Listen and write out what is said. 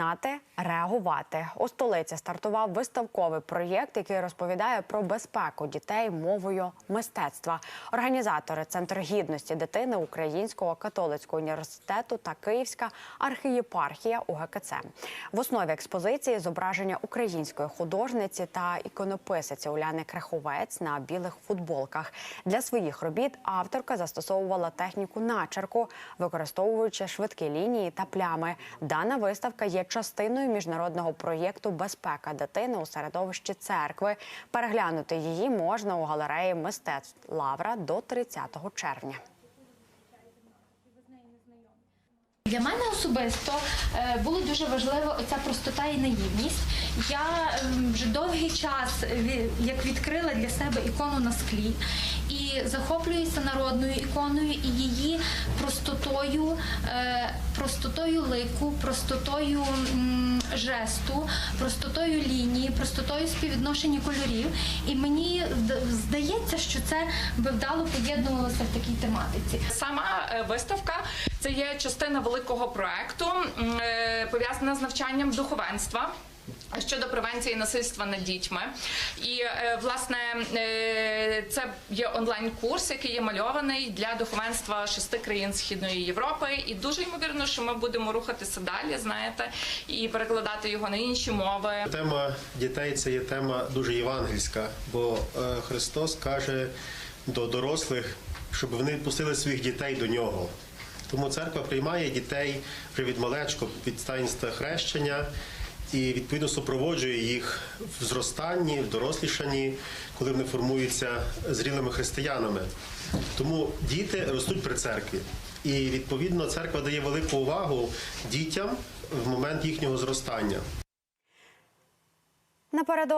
Знати, реагувати у столиці стартував виставковий проєкт, який розповідає про безпеку дітей мовою мистецтва. Організатори Центр гідності дитини Українського католицького університету та Київська архієпархія УГКЦ. В основі експозиції зображення української художниці та іконописиці Уляни Креховець на білих футболках. Для своїх робіт авторка застосовувала техніку начерку, використовуючи швидкі лінії та плями. Дана виставка є частиною міжнародного проєкту Безпека дитини у середовищі церкви. Переглянути її можна у галереї мистецтв Лавра до 30 червня. Для мене особисто е, було дуже важливо оця простота і наївність. Я ем, вже довгий час як відкрила для себе ікону на склі і захоплююся народною іконою і її простотою, е, простотою лику, простотою жесту, простотою лінії, простотою співвідношення кольорів. І мені зда- здається, що це би вдало поєднувалося в такій тематиці. Сама е, виставка це є частина великого проекту, е, пов'язана з навчанням духовенства. Щодо превенції насильства над дітьми, і е, власне е, це є онлайн-курс, який є мальований для духовенства шести країн Східної Європи. І дуже ймовірно, що ми будемо рухатися далі, знаєте, і перекладати його на інші мови. Тема дітей це є тема дуже євангельська, бо е, Христос каже до дорослих, щоб вони пустили своїх дітей до нього. Тому церква приймає дітей вже від малечку, від таїнства хрещення і відповідно супроводжує їх в зростанні, в дорослішанні, коли вони формуються зрілими християнами. Тому діти ростуть при церкві. І відповідно церква дає велику увагу дітям в момент їхнього зростання. Напередодні